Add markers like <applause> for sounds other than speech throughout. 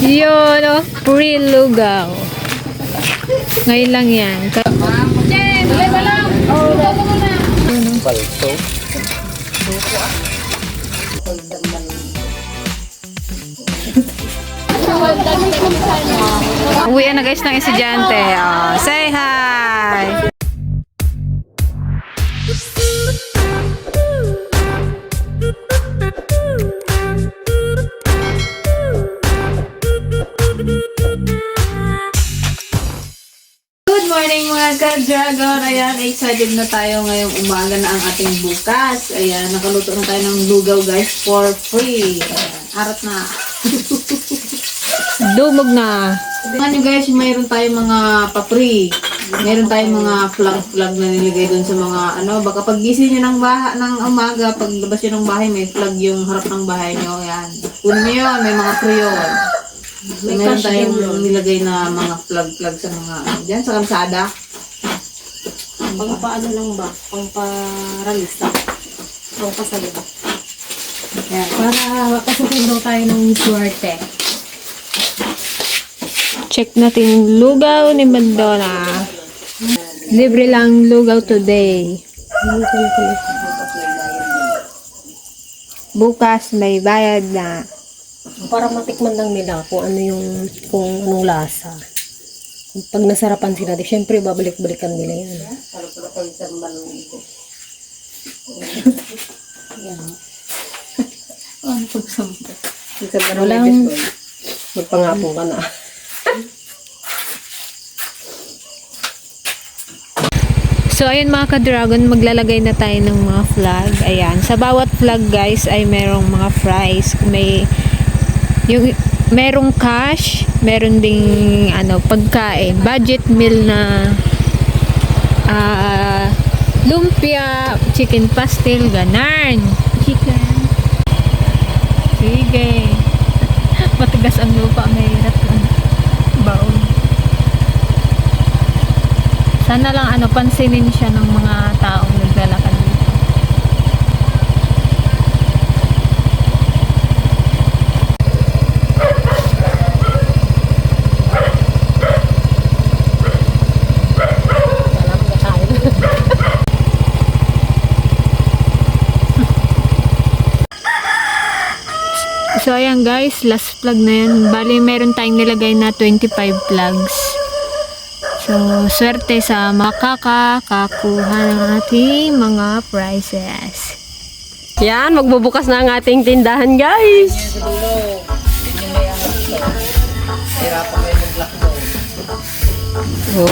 Yun, oh, free lugaw. Ngayon lang yan. Ka- Palto. Uwi na guys ng estudyante. Oh, say hi! Morning mga ka-dragon! Ayan, excited na tayo ngayong umaga na ang ating bukas. Ayan, nakaluto na tayo ng lugaw guys for free. Ayan, arat na. <laughs> Dumog na. Tingnan nyo guys, mayroon tayong mga pa-free. Mayroon tayong mga flag-flag na nilagay doon sa mga ano. Baka pag gising nyo ng, baha, ng umaga, pag labas nyo ng bahay, may flag yung harap ng bahay nyo. Ayan. Kunin nyo yun, may mga free yun. May meron tayong nilagay na mga flag-flag sa mga dyan sa kalsada. Pang paano lang ba? Pang paralista. Pang pasalita. Para kasukin daw tayo ng swerte. Check natin yung lugaw ni Madonna. Libre lang lugaw today. Bukas may bayad na. Para matikman lang nila kung ano yung, kung anong lasa. Pag nasarapan sila, di syempre babalik-balikan nila yan. Ano pagsampa? Walang magpangako ka na. So, ayun mga ka-dragon, maglalagay na tayo ng mga flag. Ayan. Sa bawat flag, guys, ay merong mga fries. May, yung, merong cash, meron ding, ano, pagkain. Budget meal na, ah, lumpia, chicken pastel, ganan. Chicken. Sige. <laughs> Matigas ang lupa, mahirap lang. Baon. Sana lang ano, pansinin siya ng mga taong naglalakad dito. So ayan guys, last plug na yan. Bali meron tayong nilagay na 25 plugs. So, swerte sa makakakakuha ng ating mga prizes. Yan, magbubukas na ang ating tindahan, guys.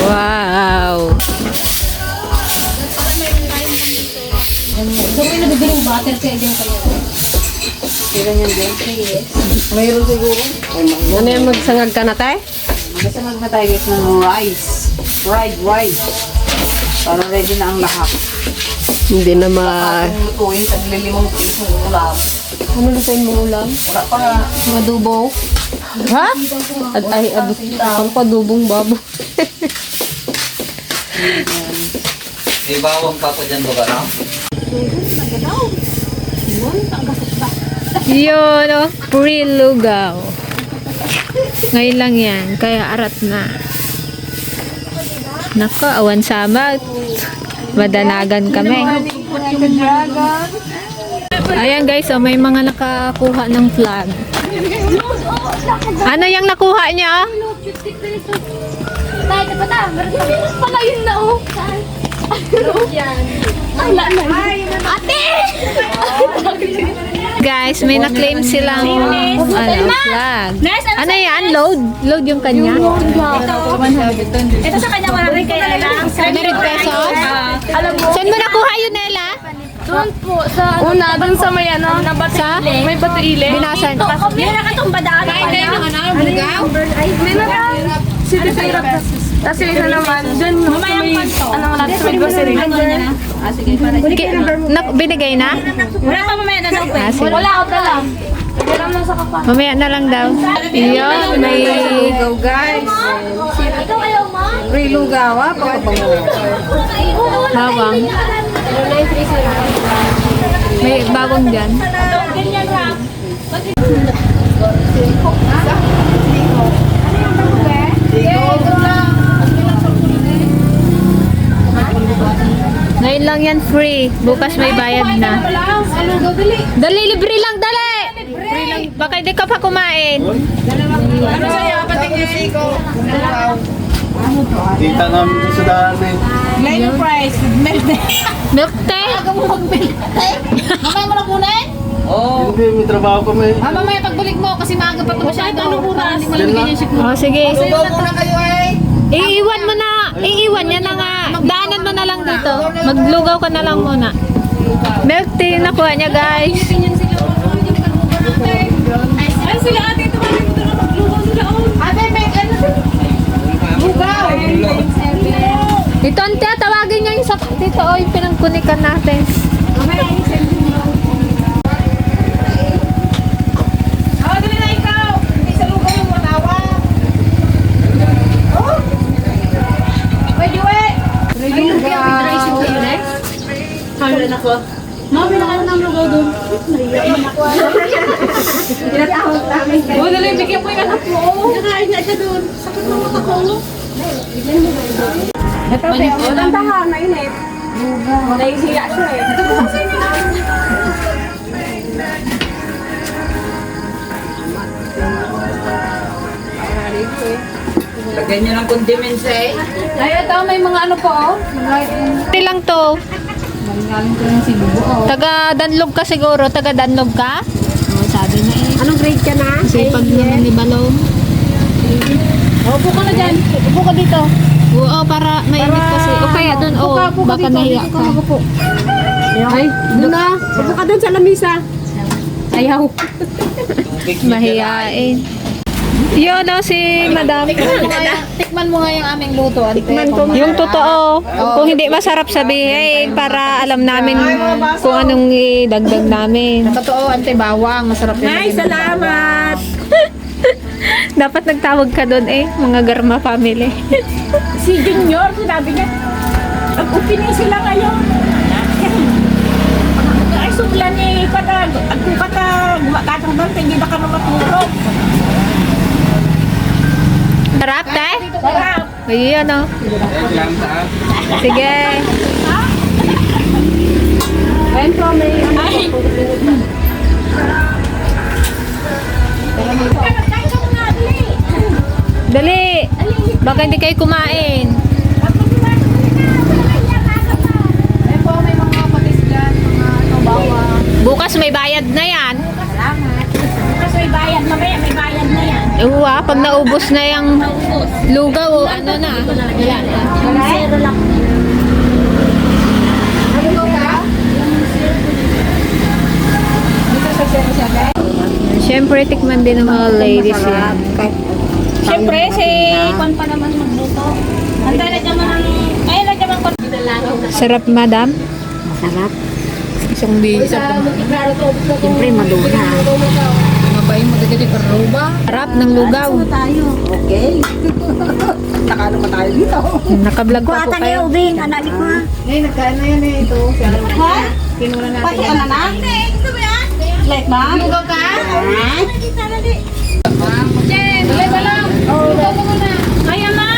Wow! So, may nabibiling butter kaya dyan kayo. Mayroon siguro. Ano yan, magsangag ka na, tay? Basta magmatay guys ng rice. Fried rice. Para ready na ang lahat. Hindi na ma... Ang lutuin, taglilimang piso ng ulam. Ano lutuin mo ulam? Wala pa nga. Mga dubo? Ha? Ad ay, abot. Pang padubong babo. May bawang pa po dyan ba no? Yun, oh, free lugaw. Ngayon lang yan, kaya arat na. Nako, awan sabat. Madanagan kami. Ayan guys, oh, may mga nakakuha ng flag. Ano yung nakuha niya? Tayo na pata, meron pa pala yun na oh. Na. Ate! <laughs> Guys, may na-claim silang ano, flag. Ano yan? Load? Load yung kanya? Ito sa kanya wala rin kay Ella. 100 pesos? Alam mo, Saan mo nakuha yun, Nela? doon po sa... Una, doon sa may ano? Sa? May batuile. Binasan. May nakatumba daan. Kain kayo ng ano? Bugaw? May naka... City syrup. Tapos yung isa naman, doon sa may... Anong lahat sa may grocery. Ki- na- binigay na? Wala pa mamaya na daw. Ah, sige. Wala out na lang. Lang. Mamaya na lang daw. Iyon, may Lugaw guys. Ikaw ayaw, ma? Free lugaw ha. Pagkabango. bawang. May bawang dyan. Ganyan ha. lang yan, free. Bukas may bayad na. Dali, libre lang, dali! Baka hindi ka pa kumain. Kita namin dito sa daan eh. Milk tea? Mamaya mo na kunin? Oh, Hindi, may trabaho kami. Ah, mamaya pagbalik mo kasi maaga pa ito masyado. Ano oras? Hindi mo lamigyan yung sikmura. Oh, sige. Sugaw muna kayo eh. Iiwan mo na. Iiwan niya na nga. Dito. Maglugaw ka na lang muna. Milk tea yung nakuha niya, guys. Ay, sila ate, ito kami dito na maglugaw sila. oh. Ate, may ano? Bugaw. Dito, ante, tawagin niya yung sa dito. O, yung pinangkunikan natin. Oh, dali na ikaw. Hindi sa lugaw yung matawa. Oh! Pwede, we. Oh, dali, bigyan mo yung anak mo. Nakain na siya doon. Sakit ng mata ko. Ito, pero ang tahan na yun eh. Naisiya siya eh. Ito po kasi Lagyan nyo ng condiments eh. Ay, ito, may mga ano po, oh. Ate lang to. Galing ko ng sinubo, oh. Taga Danlog ka siguro. Taga Danlog ka? Oo, sabi na eh. Anong grade ka na? Kasi pag naman ni Balong. Upo ka na dyan. Upo ka dito. Oo, para mainit kasi. O kaya doon, oh, baka nahiya ka. Ay, doon na. Upo ka doon sa lamisa. Ayaw. Mahiyain. Yun o, si Madam. Tikman mo nga yung aming luto, ate. Yung totoo. Kung hindi masarap sabihin para alam namin kung anong idagdag namin. Totoo, ante, bawang. Masarap yun. Ay, salamat. Dapat nagtawag ka doon eh, mga Garma family. si Junior, sinabi niya, nag-opening sila ngayon. Ay, sumla ni Patag, at kung Patag, makatang doon, hindi na ka na matulog. Sarap, te? Sarap. Ayun o. Sige. Dali. Baka hindi kayo kumain. Ayan may ano. Bukas may bayad na yan. Kasi may bayad, mamaya may bayad na yan. Uwa, pag naubos na yung lugaw, o ano na. Wala na. Siyempre, tikman din ng mga ladies yan. Siyempre, si Kwan pa naman magluto. Hantay na naman ang... Ay, na naman ko. Sarap, madam. Isang di, isang Siyempre, maduna. Mabay mo dagdag yung karuba. Sarap ng lugaw. Nakano <laughs> pa tayo dito. Nakablog pa po kayo. Ubing, anak ko ha. Eh, nagkain na yan eh. Ito. Ha? Kinuna natin. Pati ano na? Like ba? Lugaw ka? Jen, dali ba lang? Lugaw ka muna. Ayan na!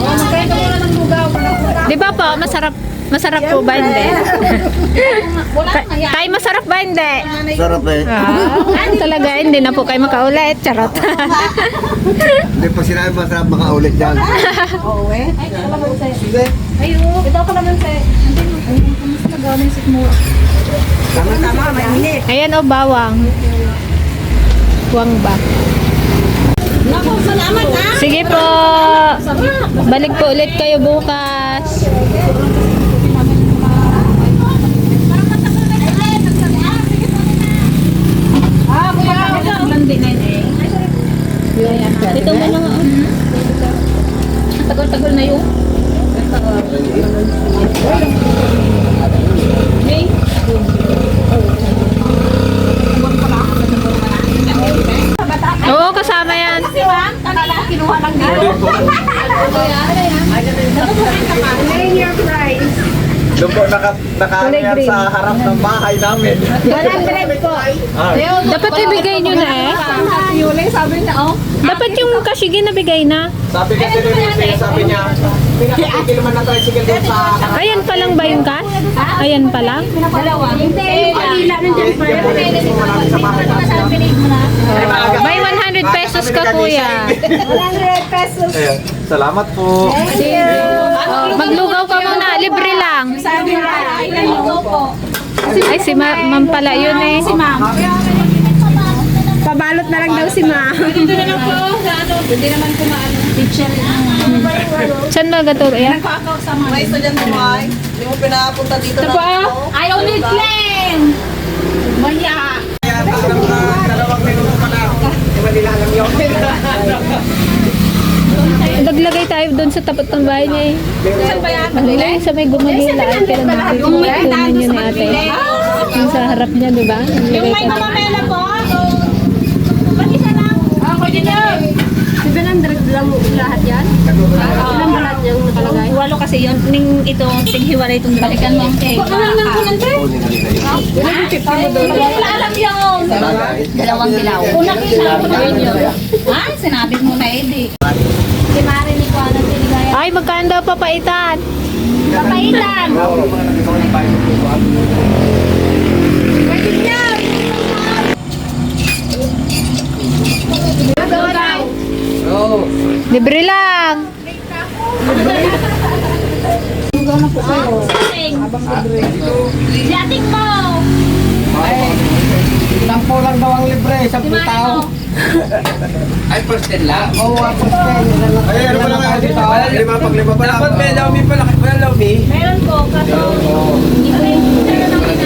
Oh, magkain ka muna ng lugaw. Di ba po, masarap masarap po ba hindi? <laughs> Tay, masarap ba hindi? Sarap eh. Ah, talaga, hindi na po kayo makaulit. Charot. Hindi pa sinabi masarap makaulit dyan. Ito ka naman sa... Kamusta na gano'n yung sikmura? Tama-tama, may. Ayan o, bawang. Huwang ba? Naku, salamat ha. Sige po. Balik po ulit kayo bukas. Ah, kuya, ito. Landi na yun eh. Ito mo na nga. Tagal-tagal na yun. Oo, kasama yan. Kinuha lang dito. Doon po naka, nakahangyar sa harap ng bahay namin. Dapat ibigay nyo na eh. Yuli, sabi niya, oh. Dapat yung kasyigi nabigay na. Sabi kasi ni sabi niya, pinakikil naman na tricycle doon sa... Ayan pa lang ba yung cash? Ayan pa lang? Dalawa. Hindi, yung kanila nandiyan pa. May 100 pesos ka kuya. Ayun. Salamat po. Maglugaw ka muna, libre lang. Sabi ilan yung po. Ay, si ma ma'am pala yun eh. Si ma'am. Pabalot na lang daw si Ma. Dito na lang po. Sa ano, hindi naman kumaan. Teacher. Saan ba gaturo yan? May estudyante mo ay, hindi mo pinapunta dito Ito na. Ayaw ni Glenn! Maya! Dalawang minuto pa lang. Di ba nila alam yun? Naglagay tayo doon sa tapat ng bahay niya eh. Saan ba yan? Ano lang, sa may gumagila ay kailan nagtutunan yun ni ate. Yung sa harap niya, di ba? Yung may mamamela po? Ba't isa lang? Ako din yun. 700 lang lahat yan? Ilan ba lahat yung nakalagay? Walo kasi yun. Ning ito, tinghiwalay itong balikan mo. Huwag ka lang ng kunante. Wala alam yun. Dalawang dilaw. Unang dilaw. yun. Ha? Sinabi mo na Edi. Si Marinig ko anong binigay. Ay, magkano daw papaitan? Papaitan. Oo. Libre lang. Si ating mo. Sampo lang daw ang libre, sampu tao. Ay, ten lang. Oo, ako spend. Ay, ano ba dito? Lima pag lima pa lang. Dapat may laumi pa lang. Wala laumi. Meron po. Kaso,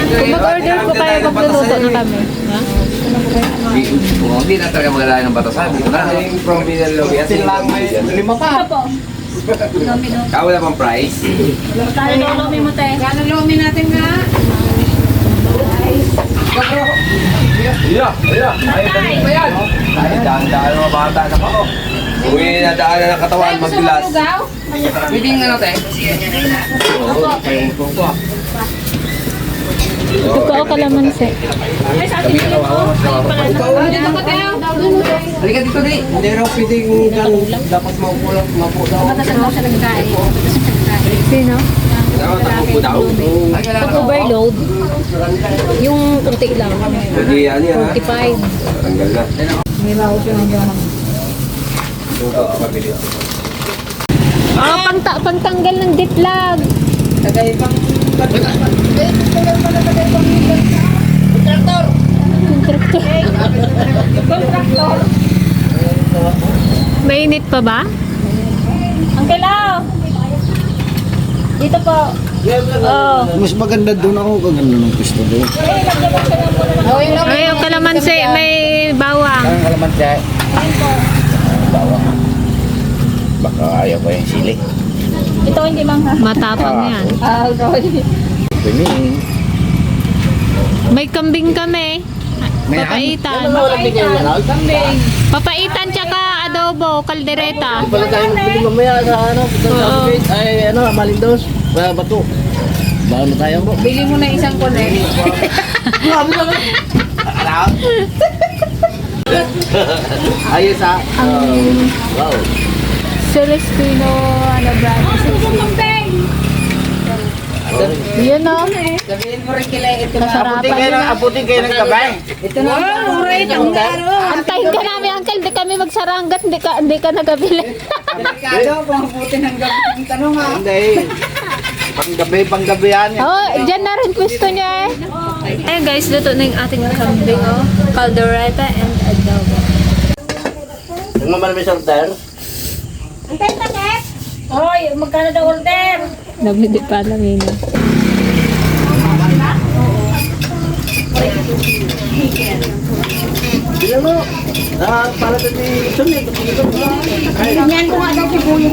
Kung mag-order po kayo, magluluto na kami. Kung hindi na talaga maglalaki ng batasan, dito na. Yung from Minalawi. Asin lang may lima pa. Kaya wala pang price. Kaya lolomi mo tayo. Gano'n lumi natin nga? Yeah, yeah. Ay, dali pa yan. Ay, daan-daan mga bata na pa. Uwi na daan na ng katawan, magbilas. Pwede nga natin. Ito po ako kalamansi. Ay, sa ko tayo. Halika dito, di. Hindi raw pwedeng gan- dapat maupo lang, maupo daw. Matasag siya nagkain. Sino? Daw. Pag overload, yung unti lang, Pwede yan yan ha. 45. Tanggal na. Sugat pa pabili. Oh, pangta pangtanggal ng ditlag. Mainit pa ba? Ang kilaw. Dito po. Oo. Mas maganda doon ako kaganda ng gusto doon. Ay, yung kalamansi, may bawang. Ang kalaman siya. Bawang. Baka ayaw ko yung sili. Ito hindi mang ha. Matapang yan. Ah, okay. Pwede. May kambing kami. Papaitan. Papaitan tsaka adobo, kaldereta. Magbili mamaya sa ano, Oo. ay ano, Malindos. Sa Bato. Baon na tayo mo. Bili mo na isang connect. Ayos ha. wow. Celestino, ano brand? Yun o. Sabihin mo rin kila ito. Abutin kayo ng, abutin kayo ng gabay. Ito na. Wow, right. Ang garo. Antayin ka namin, uncle. Di kami magsaranggat. Di ka, di ka nagabili. Delikado kung abuti ng gabi. Ang tanong ha. Hindi. Panggabi, panggabi yan. oh, dyan na rin pwesto niya eh. Ayun guys, luto na yung ating kambing oh. Caldereta and adobo. Yung naman may sorter. Antay pa, Nek. Hoy, magkano daw order? Nabili pa namin. oh. Bilang mo. Ah, para sa ni Sunny. Ganyan ko nga daw si Buyo.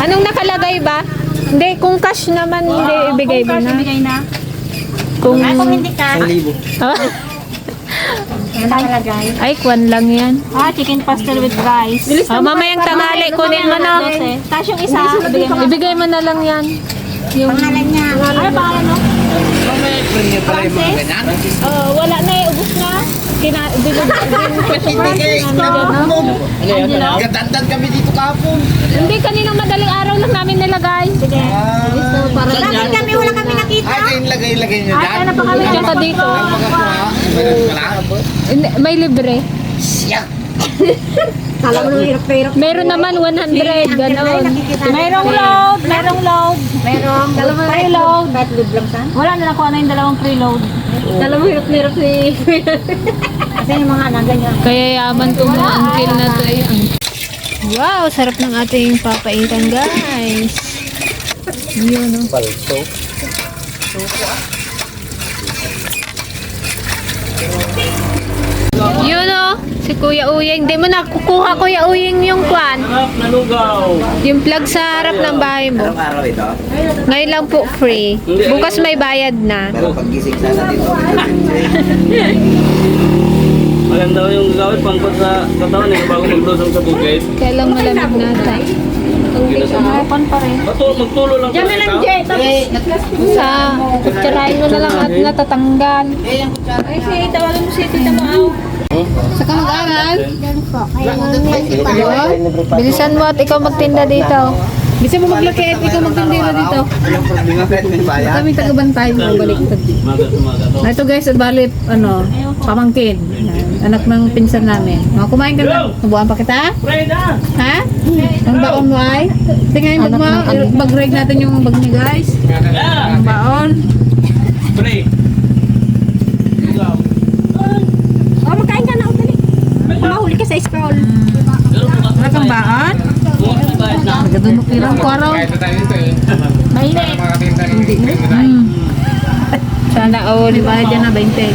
Anong nakalagay ba? Hindi, kung cash naman, hindi ibigay mo na. Bigay na. Kung... Ay, kung hindi ka. Ah, Ano nakalagay? Ay, kwan lang yan. Ah, chicken pastel with rice. Oh, mamayang tanghali, kunin mo na. Tapos yung isa, mo. Ibigay mo na lang yan. Yung... Pangalan niya. Ano pangalan mga ganyan. Oh, wala na eh, ubos na. Kina. Gadandan kami dito kahapon. Hindi, kanina madaling araw lang namin nilagay. Sige. Bakit kami wala kami nakita? Ay, kayo lagay-lagay nyo Ay, dyan. ano pa kami dyan dito? Hindi, May libre. Kala mo nung hirap-hirap. Meron naman 100, gano'n. Mayroong load, mayroong load. Merong Preload. Kahit librang san? Wala na nakuha na yung dalawang preload. Kala mo hirap-hirap ni... Kasi yung mga anak ganyan. Kaya yaman to mga uncle na to eh. Wow, sarap ng ating papaitan guys. Yun oh. Palto. Yun oh. Si Kuya Uyeng. Hindi mo na kukuha Kuya Uyeng yung kwan. Yung plug sa harap ng bahay mo. araw ito? Ngayon lang po free. Bukas may bayad na. Pero pag-gising sana dito. <laughs> Maganda ko yung gawin pangkot sa katawan eh, bago maglusong sa bukid. Kaya lang malamig na tayo. Open pa rin. Matulo, magtulo lang Diyan na lang, Jay! Sa kutsarahin mo na lang at natatanggal. Ay, si, tawagan mo si Tita Maaw. Sa kamag-aral? Bilisan mo at ikaw magtinda dito. Bilisan mo maglaki at ikaw magtinda dito. Walang problema kahit may bayan. Kami taga-bantay mo, balik. Ah, Ito guys, bali, ano, pamangkin. Anak ng pinsan namin. Mga kumain ka na. Nabuhan pa kita? Ha? Ang baon mo ay? Tingnan mo. Bag-reg natin yung bag niyo guys. Ang baon. Pre! Ikaw. Oh, magkain ka na. Dali. Mahuli ka sa scroll. Wala kang baon? Kirang ko araw. Mainit. Hmm. Sana all, di ba dyan na 20.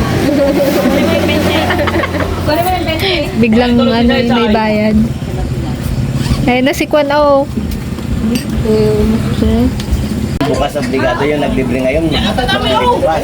Biglang ano, may bayad. Ayun na si Kwan oh. Bukas obligado yung naglibre ngayon. Bukas.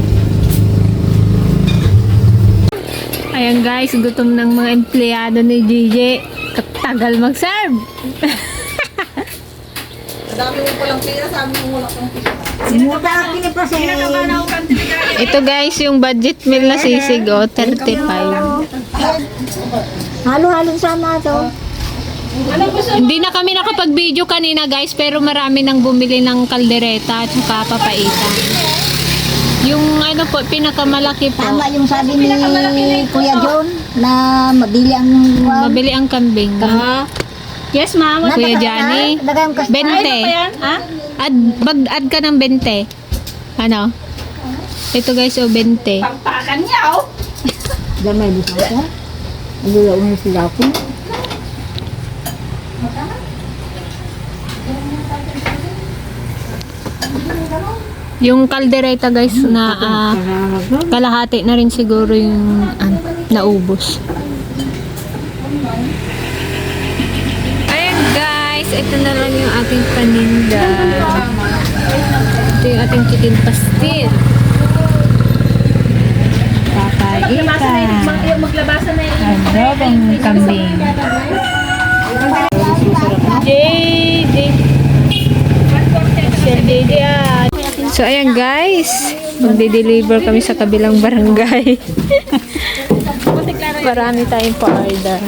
Ayan guys, gutom ng mga empleyado ni Gigi. Katagal mag-serve. Dami mo palang pira, sabi mo wala kang piniprosay. Ito guys, yung budget meal na sisig oh, 35. Halo-halo sama to. Hindi na kami nakapag-video kanina guys, pero marami nang bumili ng kaldereta at saka papaitan. Yung ano po, pinakamalaki po, Tama yung sabi ni Kuya John na mabili ang mabili ang kambing. Yes, ma'am. Kuya Johnny, Dagang kas 20. Ha? Add, mag-add ka ng 20. Ano? Ito guys, oh, 20. Pampakan niya, oh. Damay bisa ka. Ang lula mo sila ko. Yung kaldereta guys na ah, kalahati na rin siguro yung ano, naubos. Ayan guys, ito na lang yung ating paninda. Ito yung ating chicken pastil. Papaitan. Maglabasan na yung Adobong kambing. JD. Sir JD ah. So ayan guys, magde-deliver kami sa kabilang barangay. Marami tayong pa-order.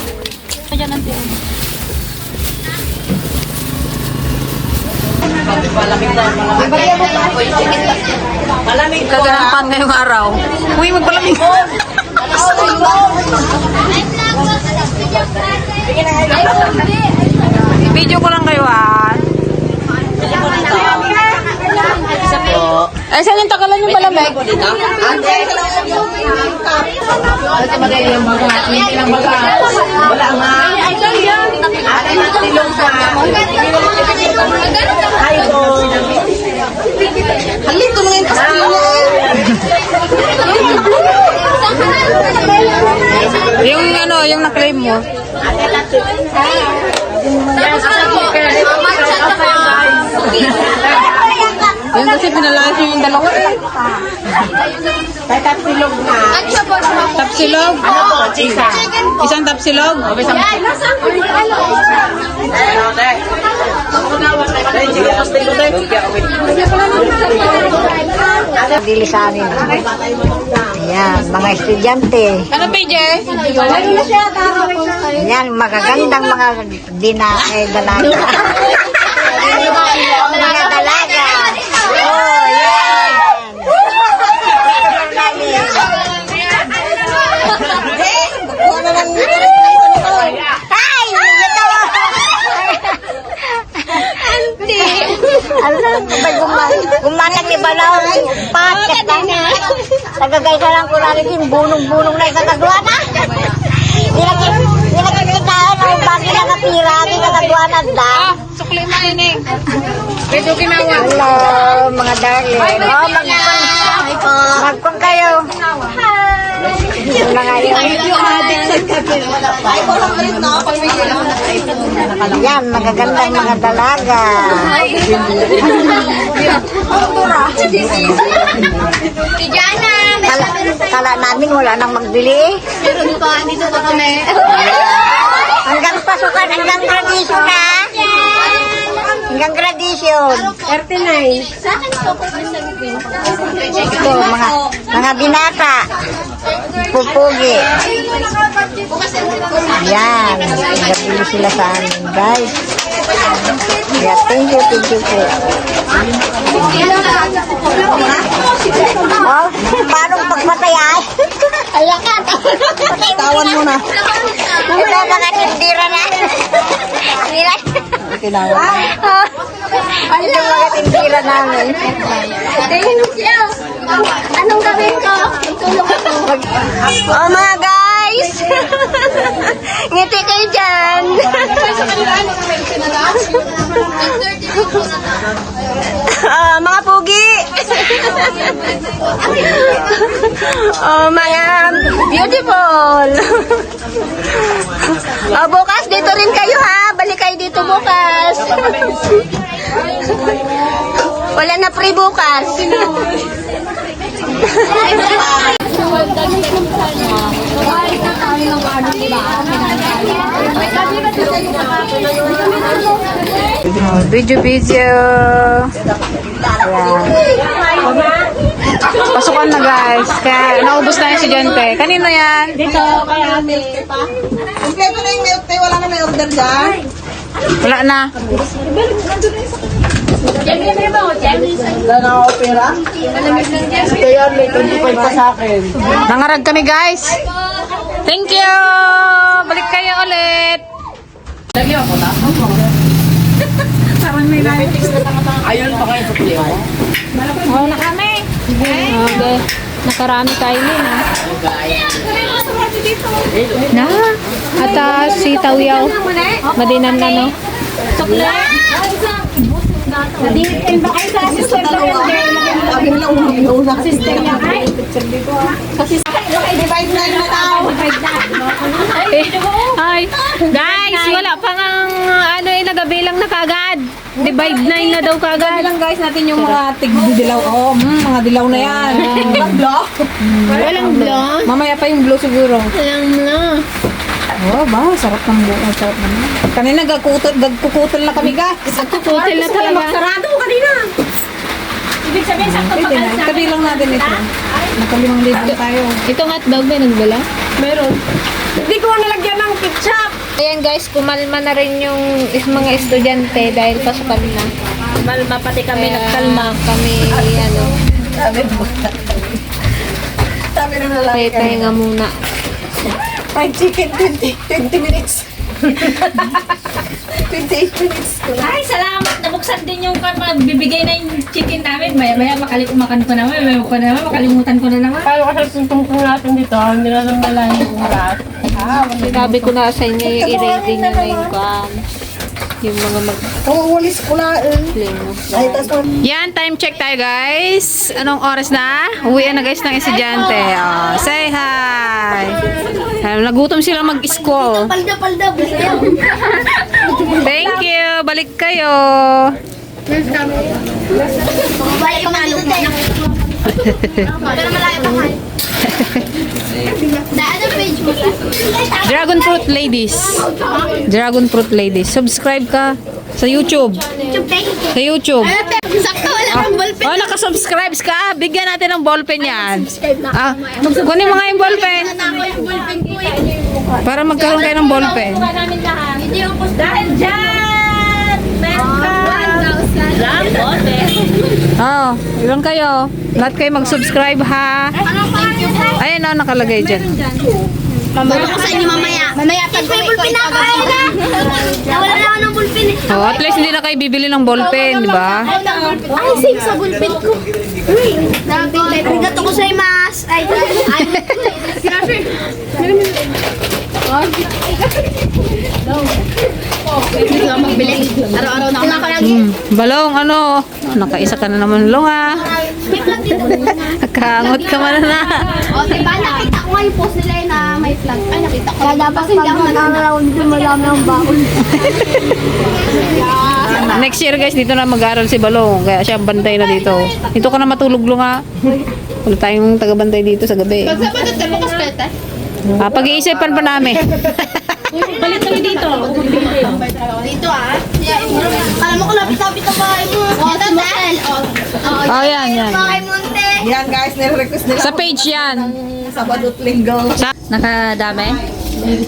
Malamig ka ng pan ngayong araw. Uy, magpalamig. Video ko lang kayo ah. Ay, saan yung takalan yung malamig? Wala nga. Ay, silong ka. Ay, Halito mga yung pastilyo eh. Yung ano, yung na-claim mo. Yung kasi pinalayas nyo yung dalawa eh. Tapsilog? Isang tapsilog? Dilisanin. Ayan, mga estudyante. Ano PJ? Ayan, magagandang mga dina, eh, dalaga. Alam, may guman. Gumanang ni Balaw. Paket na. Tagagay ka lang ko namin bunong-bunong na ikakagawa na. Nilagay, nilagay kita ng bagi na kapira, di kakagawa na da. Sukli mo yun eh. Medyo ginawa. Hello, mga darling. Oh, magpun. Magpun kayo. Yung mga yun. Yan, magagandang mga dalaga. Kala, kala namin wala nang magbili. Meron pa, dito pa kami. Hanggang pasukan, hanggang graduation ha. Hanggang graduation. 39. Sa akin po, kung sa bibin. Ito, mga, mga binata. Pupugi. Yan. Nagabili sila sa amin, guys. Yeah, thank you, thank you po. Oh, paano pagpatay ay? Alakat. Tawan mo na. Ito mga tindira na. Nila. Tinawa. Ito mga tindira namin. Anong gawin ko? Tulong ako. Oh mga guys! Ngiti kayo dyan! Ah, mga pugi! oh, mga beautiful! oh, bukas dito rin kayo ha! Bukas! <laughs> Wala na free bukas! <laughs> Video, video. Ayan. Pasukan na guys. Kaya naubos na yung estudyante. Kanino yan? Dito. Kompleto na yung milk tea, wala na may order dyan. Wala na. Wala na ako pera. Ito yan, may 25 pa sa akin. Nangarag kami guys. Thank you. Balik kayo ulit. Oo na kami. Okay. Nakarami tayo din ha. Na. At ah, si Tawyaw. Madinan na no. Sabi nila, una Sister niya. Kasi divide na tao. Hi. Guys, wala pa nga ano eh, nagabilang na kagad. Divide 9 na daw kagad. lang guys natin yung mga tig-dilaw. Oh, mm, mga dilaw na yan. <laughs> Walang blonde. Mamaya pa yung blue siguro. Walang na. Oh, ba, sarap ng buo. Sarap naman. Kanina gagkutol, gagkukutol na kami guys. Kutil na talaga. Sarado kanina. Ibig sabihin, sakto pa ka Tabi lang natin ito. Nakalimang libo tayo. Itong hotdog ba nagbala? Meron. Hindi ko nalagyan ng ketchup. Ayan guys, kumalma na rin yung mga estudyante dahil pasukan na. Malma, pati kami Kaya nagkalma. Kami, ano, Sabi na lang. may pahinga muna. Fried chicken, 20, 20 minutes. <laughs> 28 minutes ko na. Ay, salamat. Nabuksan din yung kan bibigay na yung chicken namin. Maya maya makalimutan ko naman. Maya ko naman. Makalimutan ko na naman. Kaya kasi tungkol natin dito, hindi na lang nalahin yung oras. Sabi ko na sa inyo, i-ready nyo na yung kan. Yung mga mag... Kung walis ko na eh. Ay, tas. Yan, time check tayo guys. Anong oras na? Uwian na guys ng estudyante. Oh, say hi! Alam, nagutom sila mag-school. Palda, palda, balik kayo. Thank you! Balik kayo! Balik ka man dito. Pero malayo pa kayo. The other page mo, te. Dragon Fruit Ladies. Dragon Fruit Ladies. Subscribe ka sa YouTube. Sa YouTube. Sakto, wala kang ballpen. Oh, nakasubscribe ka. Bigyan natin ng ballpen yan. Ah, kunin mo nga yung ballpen. Ako eh. Para magkaroon kayo ng ballpen. Hindi post. Dahil dyan! Meron Oh, ilan kayo? Lahat kayo mag-subscribe ha. Po? Ayun na, nakalagay dyan. Mamaya ko sa inyo mamaya. Mamaya pag may bulpin ako. Nawala na ako ng bulpin. Oh, at least hindi na kayo bibili ng ballpen, di ba? Ay, save sa bulpin ko. Uy, nagbigat ako sa imas. Ay, ay. Ka magbili. Araw-araw na ako. lagi. Hmm, balong, ano? Nakaisa ka na naman, long ah. May flag dito. Nakaangot ka man na. O, diba? Nakita ko nga yung post nila eh na may flag. Ay, nakita ko. Kaya dapat hindi ako nag-aaral dito marami ang baon. <laughs> Next year guys, dito na mag-aaral si Balong. Kaya siya bantay na dito. Dito ka na matulog, long ah. Wala tayong tagabantay dito sa gabi. Pagsabagat ka, bukas pwede. Ah, pag-iisipan pa namin. <laughs> Balik kami dito. Dito ah. Alam mo ko lapit-lapit ang bahay mo. O, Daniel. O, Oh, yan, yan. bahay mo, te. Yan guys, nire-request nila Sa page yan. Sabado at Linggo. Nakadami?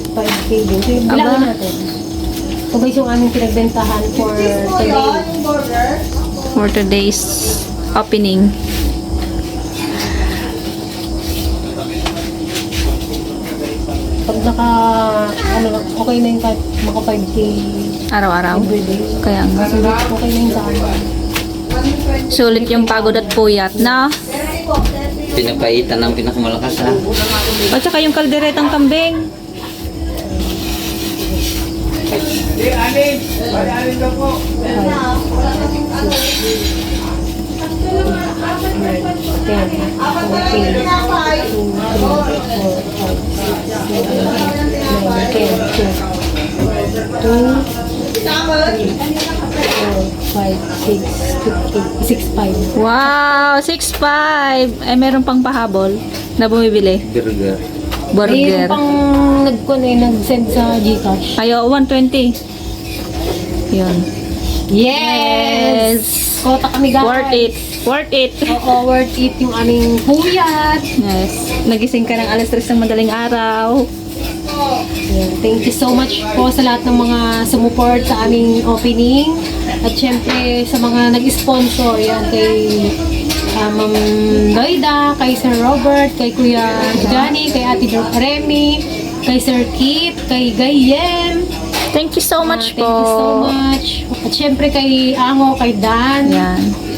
5K din. So, yung bilangin natin. Yung aming pinagbentahan for today. For today's opening. Naka, ano, okay na yung kahit maka 5K Araw-araw. everyday. Kaya nga. So, okay na yung sa. Sulit yung pagod at puyat na. Pinapaitan ng pinakamalakas ha. At saka yung kalderetang kambing. Ten, fourteen, two, three, four, five, six, seven, eight, nine, ten, two. Two, three, four, five, six, eight, six, five. Wow! 6'5". Eh, meron pang pahabol na bumibili. Burger. Ayun Burger. pang nagkon eh, nag-send sa Gcash. Ayo, 120. Yun. Yes! Kota kami guys. Worth it. Worth it. <laughs> Oo, worth it yung aming puyat. Yes. Nagising ka ng alas 3 ng madaling araw. Ayan, Thank you so much po sa lahat ng mga sumuport sa aming opening. At syempre sa mga nag-sponsor. Yan kay uh, Ma'am Loida, kay Sir Robert, kay Kuya Johnny, kay Ate Remy, kay Sir Kit, kay Gayem. Thank you so much Thank po. you so much. At syempre kay Ango, kay Dan. Yan.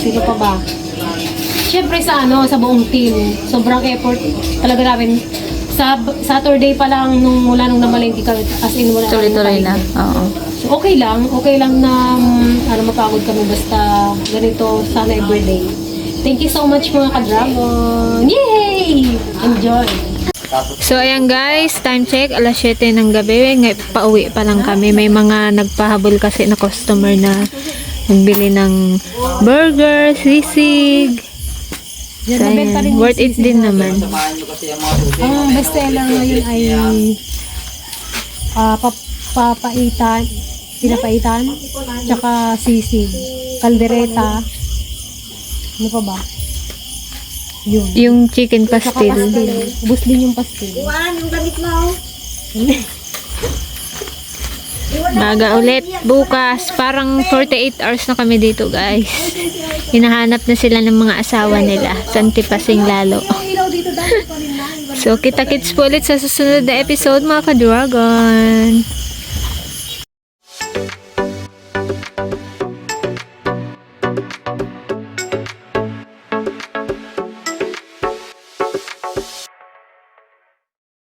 Sino pa ba? Siyempre sa ano, sa buong team. Sobrang effort talaga namin. Sa Saturday pa lang nung mula nung namalengke kami as in wala Tuloy-tuloy na. Oo. So okay lang, okay lang na um, ano mapagod kami basta ganito sana everyday. Thank you so much mga ka-dragon. Yay! Enjoy! So, ayan guys, time check, alas 7 ng gabi. Ngay, pauwi pa lang kami. May mga nagpahabol kasi na customer na nagbili ng burger, sisig. So, ayan, worth it din naman. Ang. Ang bestseller ngayon ay pap- papaitan, pinapaitan, tsaka sisig, kaldereta, ano pa ba? Yun. Yung chicken Tsaka pastil. pastil. Ubus din yung pastil. <laughs> Maga ulit. Bukas. Parang 48 hours na kami dito guys. Hinahanap na sila ng mga asawa nila. Santipasing lalo. <laughs> so, kita-kits po ulit sa susunod na episode mga ka-dragon.